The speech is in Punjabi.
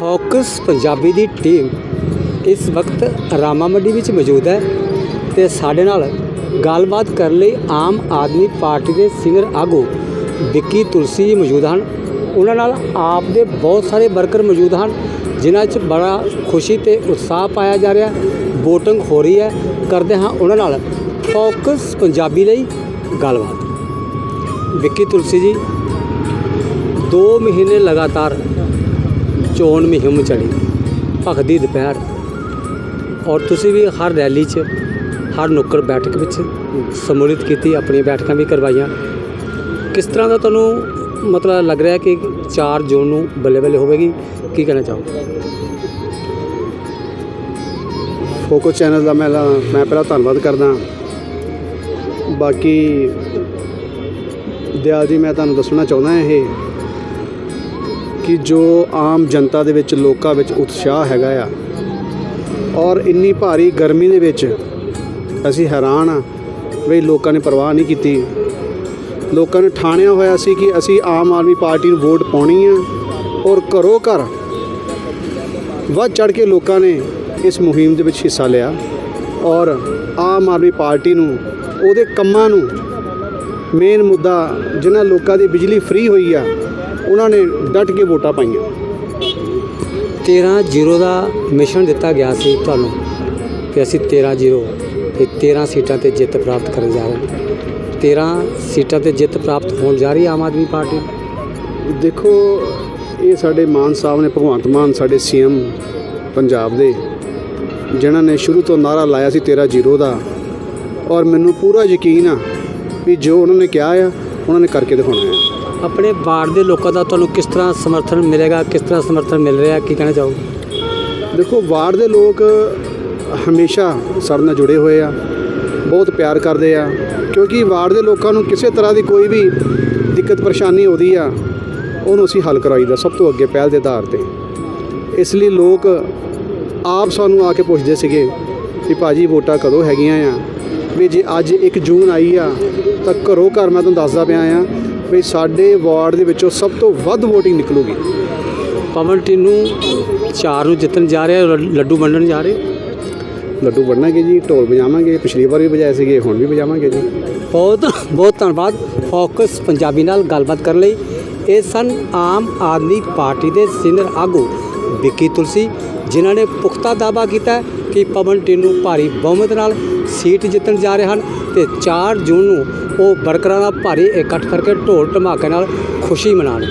ਫੋਕਸ ਪੰਜਾਬੀ ਦੀ ਟੀਮ ਇਸ ਵਕਤ ਰਾਮਾ ਮੰਡੀ ਵਿੱਚ ਮੌਜੂਦ ਹੈ ਤੇ ਸਾਡੇ ਨਾਲ ਗੱਲਬਾਤ ਕਰਨ ਲਈ ਆਮ ਆਦਮੀ ਪਾਰਟੀ ਦੇ ਸੀਨੀਅਰ ਆਗੂ ਵਿੱਕੀ ਤੁਲਸੀ ਜੀ ਮੌਜੂਦ ਹਨ। ਉਹਨਾਂ ਨਾਲ ਆਪ ਦੇ ਬਹੁਤ ਸਾਰੇ ਵਰਕਰ ਮੌਜੂਦ ਹਨ, ਜਿਨ੍ਹਾਂ 'ਚ ਬੜਾ ਖੁਸ਼ੀ ਤੇ ਉਤਸ਼ਾਹ ਪਾਇਆ ਜਾ ਰਿਹਾ VOTING ਹੋ ਰਹੀ ਹੈ। ਕਰਦੇ ਹਾਂ ਉਹਨਾਂ ਨਾਲ ਫੋਕਸ ਪੰਜਾਬੀ ਲਈ ਗੱਲਬਾਤ। ਵਿੱਕੀ ਤੁਲਸੀ ਜੀ 2 ਮਹੀਨੇ ਲਗਾਤਾਰ ਚੋਣ ਮੁਹਿੰਮ ਚੜੀ। ਭਖਦੀ ਦੁਪਹਿਰ। ਔਰ ਤੁਸੀਂ ਵੀ ਹਰ ਰੈਲੀ 'ਚ, ਹਰ ਨੁੱਕੜ ਬੈਠਕ ਵਿੱਚ ਸਮੂਲਿਤ ਕੀਤੀ, ਆਪਣੀਆਂ ਬੈਠਕਾਂ ਵੀ ਕਰਵਾਈਆਂ। ਕਿਸ ਤਰ੍ਹਾਂ ਦਾ ਤੁਹਾਨੂੰ ਮਤਲਬ ਲੱਗ ਰਿਹਾ ਕਿ 4 ਜੂਨ ਨੂੰ ਬੱਲੇ ਬੱਲੇ ਹੋਵੇਗੀ? ਕੀ ਕਹਿਣਾ ਚਾਹੋਗੇ? ਫੋਕੋ ਚੈਨਲ ਦਾ ਮੈਂ ਮੈਂ ਪਹਿਲਾਂ ਧੰਨਵਾਦ ਕਰਦਾ। ਬਾਕੀ ਦਿਆ ਜੀ, ਮੈਂ ਤੁਹਾਨੂੰ ਦੱਸਣਾ ਚਾਹੁੰਦਾ ਇਹ ਕਿ ਜੋ ਆਮ ਜਨਤਾ ਦੇ ਵਿੱਚ, ਲੋਕਾਂ ਵਿੱਚ ਉਤਸ਼ਾਹ ਹੈਗਾ ਆ ਔਰ ਇੰਨੀ ਭਾਰੀ ਗਰਮੀ ਦੇ ਵਿੱਚ ਅਸੀਂ ਹੈਰਾਨ ਆ ਵੀ ਲੋਕਾਂ ਨੇ ਪਰਵਾਹ ਨਹੀਂ ਕੀਤੀ। ਲੋਕਾਂ ਨੇ ਠਾਣਿਆ ਹੋਇਆ ਸੀ ਕਿ ਅਸੀਂ ਆਮ ਆਦਮੀ ਪਾਰਟੀ ਨੂੰ ਵੋਟ ਪਾਉਣੀ ਆ ਔਰ ਘਰੋ ਘਰ ਵੱਧ ਚੜ ਕੇ ਲੋਕਾਂ ਨੇ ਇਸ ਮੁਹਿੰਮ ਦੇ ਵਿੱਚ ਹਿੱਸਾ ਲਿਆ ਔਰ ਆਮ ਆਦਮੀ ਪਾਰਟੀ ਨੂੰ, ਉਹਦੇ ਕੰਮਾਂ ਨੂੰ ਮੇਨ ਮੁੱਦਾ ਜਿਨ੍ਹਾਂ ਲੋਕਾਂ ਦੀ ਬਿਜਲੀ ਫ੍ਰੀ ਹੋਈ ਆ ਉਹਨਾਂ ਨੇ ਡਟ ਕੇ ਵੋਟਾਂ ਪਾਈਆਂ। 13 ਜ਼ੀਰੋ ਦਾ ਮਿਸ਼ਨ ਦਿੱਤਾ ਗਿਆ ਸੀ ਤੁਹਾਨੂੰ ਕਿ ਅਸੀਂ 13 ਜ਼ੀਰੋ ਤੇ 13 ਸੀਟਾਂ ਤੇ ਜਿੱਤ ਪ੍ਰਾਪਤ ਕਰਨ ਜਾ ਰਹੇ ਹਾਂ। 13 ਸੀਟਾਂ ਤੇ ਜਿੱਤ ਪ੍ਰਾਪਤ ਹੋਣ ਜਾ ਰਹੀ ਆਮ ਆਦਮੀ ਪਾਰਟੀ? ਦੇਖੋ ਇਹ ਸਾਡੇ ਮਾਨ ਸਾਹਿਬ ਨੇ ਭਗਵੰਤ ਮਾਨ ਸਾਡੇ ਸੀਐਮ ਪੰਜਾਬ ਦੇ ਜਿਨ੍ਹਾਂ ਨੇ ਸ਼ੁਰੂ ਤੋਂ ਨਾਰਾ ਲਾਇਆ ਸੀ 13 ਜ਼ੀਰੋ ਦਾ। ਔਰ ਮੈਨੂੰ ਪੂਰਾ ਯਕੀਨ ਆ ਵੀ ਜੋ ਉਹਨਾਂ ਨੇ ਕਿਹਾ ਆ ਉਹਨਾਂ ਨੇ ਕਰਕੇ ਦਿਖਾਉਣਾ ਆ। ਆਪਣੇ ਵਾਰਡ ਦੇ ਲੋਕਾਂ ਦਾ ਤੁਹਾਨੂੰ ਕਿਸ ਤਰ੍ਹਾਂ ਸਮਰਥਨ ਮਿਲੇਗਾ ਕਿਸ ਤਰ੍ਹਾਂ ਸਮਰਥਨ ਮਿਲ ਰਿਹਾ ਕੀ ਕਹਿਣਾ ਚਾਹੋਗੇ? ਦੇਖੋ ਵਾਰਡ ਦੇ ਲੋਕ ਹਮੇਸ਼ਾ ਸਾਡੇ ਨਾਲ ਜੁੜੇ ਹੋਏ ਆ ਬਹੁਤ ਪਿਆਰ ਕਰਦੇ ਆ ਕਿਉਂਕਿ ਵਾਰਡ ਦੇ ਲੋਕਾਂ ਨੂੰ ਕਿਸੇ ਤਰ੍ਹਾਂ ਦੀ ਕੋਈ ਵੀ ਦਿੱਕਤ ਪਰੇਸ਼ਾਨੀ ਆਉਂਦੀ ਆ ਉਹਨੂੰ ਅਸੀਂ ਹੱਲ ਕਰਾਈਦਾ ਸਭ ਤੋਂ ਅੱਗੇ ਪਹਿਲ ਦੇ ਆਧਾਰ ਤੇ। ਇਸ ਲਈ ਲੋਕ ਆਪ ਸਾਨੂੰ ਆ ਕੇ ਪੁੱਛਦੇ ਸੀਗੇ ਕਿ ਭਾਜੀ ਵੋਟਾਂ ਕਦੋਂ ਹੈਗੀਆਂ ਆ? ਵੀ ਜੇ ਅੱਜ 1 ਜੂਨ ਆਈ ਆ ਤਾਂ ਘਰੋਂ ਘਰ ਮੈਂ ਤੁਹਾਨੂੰ ਦੱਸਦਾ ਪਿਆ ਆ ਵੀ ਸਾਡੇ ਵਾਰਡ ਦੇ ਵਿੱਚੋਂ ਸਭ ਤੋਂ ਵੱਧ VOTING ਨਿਕਲੂਗੀ। ਪਵਨ ਟਿੰਨੂ ਚਾਰ ਨੂੰ ਜਿੱਤਣ ਜਾ ਰਿਹਾ ਲੱਡੂ ਵੰਡਣ ਜਾ ਰਹੇ? ਲੱਡੂ ਵੜਨਾਂਗੇ ਜੀ ਢੋਲ ਵਜਾਵਾਂਗੇ ਪਿਛਲੀ ਵਾਰ ਵੀ ਵਜਾਏ ਸੀਗੇ ਹੁਣ ਵੀ ਵਜਾਵਾਂਗੇ ਜੀ। ਬਹੁਤ ਬਹੁਤ ਧੰਨਵਾਦ। ਫੋਕਸ ਪੰਜਾਬੀ ਨਾਲ ਗੱਲਬਾਤ ਕਰਨ ਲਈ। ਇਹ ਸਨ ਆਮ ਆਦਮੀ ਪਾਰਟੀ ਦੇ ਸੀਨੀਅਰ ਆਗੂ ਵਿੱਕੀ ਤੁਲਸੀ ਜਿਨ੍ਹਾਂ ਨੇ ਪੁਖਤਾ ਦਾਅਵਾ ਕੀਤਾ ਕਿ ਪਵਨ ਟਿੰਨੂ ਭਾਰੀ ਬਹੁਮਤ ਨਾਲ ਸੀਟ ਜਿੱਤਣ ਜਾ ਰਹੇ ਹਨ ਤੇ 4 ਜੂਨ ਨੂੰ ਉਹ ਵਰਕਰਾਂ ਦਾ ਭਾਰੀ ਇਕੱਠ ਕਰਕੇ ਢੋਲ ਢਮਾਕੇ ਨਾਲ ਖੁਸ਼ੀ ਮਨਾਉਣ।